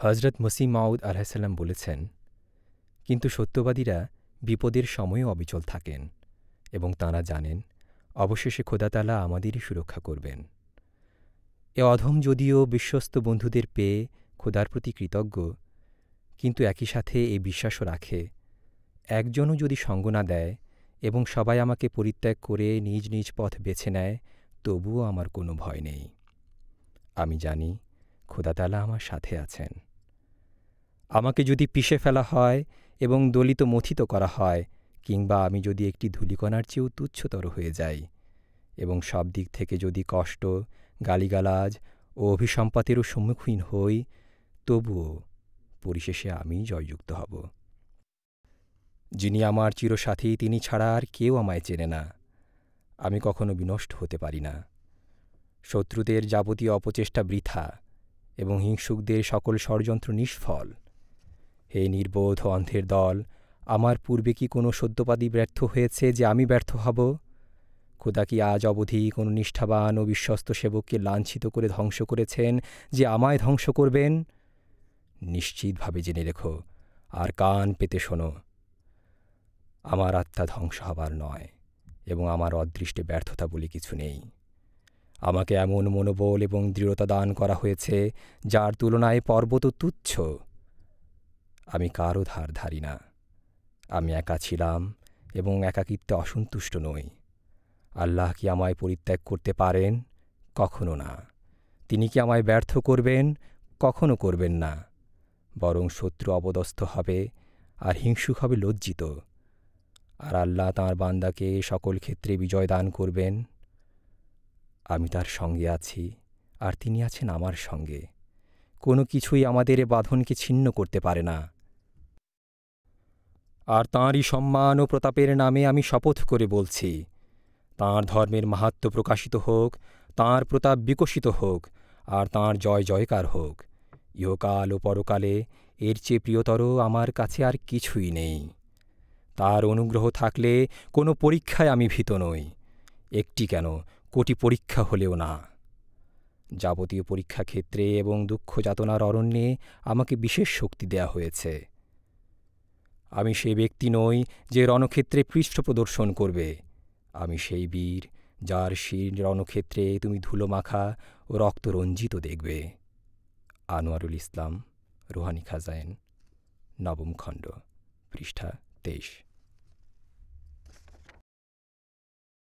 হজরত মসিহ মাউদ আলাহিসাল্লাম বলেছেন, কিন্তু সত্যবাদীরা বিপদের সময়ও অবিচল থাকেন এবং তাঁরা জানেন, অবশেষে খোদাতালা আমাদেরই সুরক্ষা করবেন। এ অধম যদিও বিশ্বস্ত বন্ধুদের পেয়ে খোদার প্রতি কৃতজ্ঞ, কিন্তু একই সাথে এই বিশ্বাসও রাখে, একজনও যদি সঙ্গ না দেয় এবং সবাই আমাকে পরিত্যাগ করে নিজ নিজ পথ বেছে নেয়, তবুও আমার কোনো ভয় নেই। আমি জানি খোদাতালা আমার সাথে আছেন। আমাকে যদি পিষে ফেলা হয় এবং দলিত মথিত করা হয়, কিংবা আমি যদি একটি ধূলিকণার চেয়েও তুচ্ছতর হয়ে যাই, এবং সব দিক থেকে যদি কষ্ট, গালিগালাজ ও অভিসম্পাতেরও সম্মুখীন হই, তবুও পরিশেষে আমিই জয়যুক্ত হব। যিনি আমার চিরসাথী, তিনি ছাড়া আর কেউ আমায় চেনে না। আমি কখনো বিনষ্ট হতে পারি না। শত্রুদের যাবতীয় অপচেষ্টা বৃথা। এবং হিংসুকদের সকল ষড়যন্ত্র নিষ্ফল। হে নির্বোধ অন্ধের দল, আমার পূর্বে কি কোনো সদ্যপাদী ব্যর্থ হয়েছে যে আমি ব্যর্থ হব? খোদা কি আজ অবধি কোনো নিষ্ঠাবান ও বিশ্বস্ত সেবককে লাঞ্ছিত করে ধ্বংস করেছেন যে আমায় ধ্বংস করবেন? নিশ্চিতভাবে জেনে রেখো, আর কান পেতে শোনো। আমার আত্মা ধ্বংস হবার নয়, এবং আমার অদৃষ্টে ব্যর্থতা বলে কিছু নেই। আমাকে এমন মনোবল এবং দৃঢ়তা দান করা হয়েছে, যার তুলনায় পর্বত তুচ্ছ। আমি কারও ধার ধারি না। আমি একা ছিলাম এবং একাকিত্বে অসন্তুষ্ট নই। আল্লাহ কি আমায় পরিত্যাগ করতে পারেন? কখনো না। তিনি কি আমায় ব্যর্থ করবেন? কখনো করবেন না। বরং শত্রু অবদস্থ হবে আর হিংসুক হবে লজ্জিত। আর আল্লাহ তাঁর বান্দাকে সকল ক্ষেত্রে বিজয় দান করবেন। আমি তার সঙ্গে আছি, আর তিনি আছেন আমার সঙ্গে। কোনো কিছুই আমাদের এ বাঁধনকে ছিন্ন করতে পারে না। আর তাঁরই সম্মান ও প্রতাপের নামে আমি শপথ করে বলছি, তাঁর ধর্মের মাহাত্ম প্রকাশিত হোক, তাঁর প্রতাপ বিকশিত হোক, আর তাঁর জয় জয়কার হোক। ইহকাল ও পরকালে এর চেয়ে প্রিয়তর আমার কাছে আর কিছুই নেই। তার অনুগ্রহ থাকলে কোনো পরীক্ষায় আমি ভীত নই। একটি কেন? কোটি পরীক্ষা হলেও না। যাবতীয় পরীক্ষা ক্ষেত্রে এবং দুঃখ যাতনার অরণ্যে আমাকে বিশেষ শক্তি দেয়া হয়েছে। আমি সেই ব্যক্তি নই যে রণক্ষেত্রে পৃষ্ঠ প্রদর্শন করবে। আমি সেই বীর যার শির রণক্ষেত্রে তুমি ধুলো মাখা ও রক্তরঞ্জিত দেখবে। আনোয়ারুল ইসলাম, রুহানি খাজাইন, নবম খণ্ড, পৃষ্ঠা তেইশ।